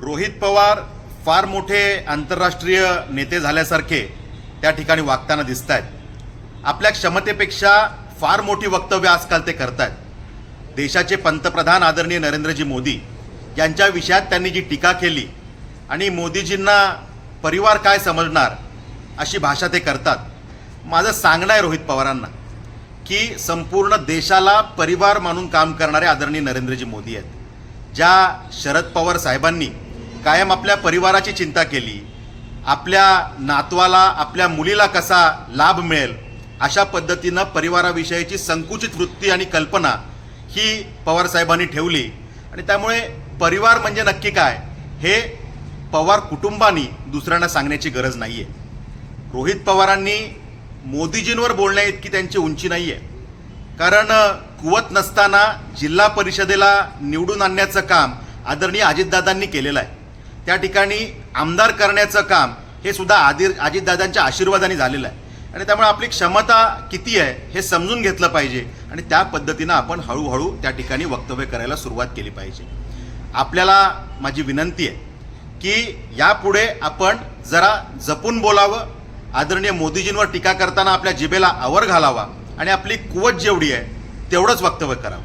रोहित पवार फार मोठे आंतरराष्ट्रीय नेते झाल्यासारखे त्या ठिकाणी वागताना दिसत आहेत आपल्या क्षमतेपेक्षा फार मोठी वक्तव्य आजकाल ते करत आहेत देशाचे पंतप्रधान आदरणीय नरेंद्रजी मोदी यांच्या विषयात त्यांनी जी टीका केली आणि मोदीजींना परिवार काय समजणार अशी भाषा ते करतात माझं सांगणं आहे रोहित पवारांना की संपूर्ण देशाला परिवार मानून काम करणारे आदरणीय नरेंद्रजी मोदी आहेत. ज्या शरद पवार साहेबांनी कायम आपल्या परिवाराची चिंता केली. आपल्या नातवाला आपल्या मुलीला कसा लाभ मिळेल अशा पद्धतीनं परिवाराविषयीची संकुचित वृत्ती आणि कल्पना ही पवार साहेबांनी ठेवली. आणि त्यामुळे परिवार म्हणजे नक्की काय हे पवार कुटुंबानी दुसऱ्यांना सांगण्याची गरज नाही आहे रोहित पवारांनी मोदीजींवर बोलण्या इतकी त्यांची उंची नाही आहे कारण कुवत नसताना जिल्हा परिषदेला निवडून आणण्याचं काम आदरणीय अजितदादांनी केलेलं आहे. त्या ठिकाणी आमदार करण्याचं काम हे सुद्धा आदिर अजितदादांच्या आशीर्वादाने झालेलं आहे. आणि त्यामुळे आपली क्षमता किती आहे हे समजून घेतलं पाहिजे आणि त्या पद्धतीनं आपण हळूहळू त्या ठिकाणी वक्तव्य करायला सुरुवात केली पाहिजे. आपल्याला माझी विनंती आहे की यापुढे आपण जरा जपून बोलावं आदरणीय मोदीजींवर टीका करताना आपल्या जिभेला आवर घालावा आणि आपली कुवत जेवढी आहे तेवढंच वक्तव्य करावं.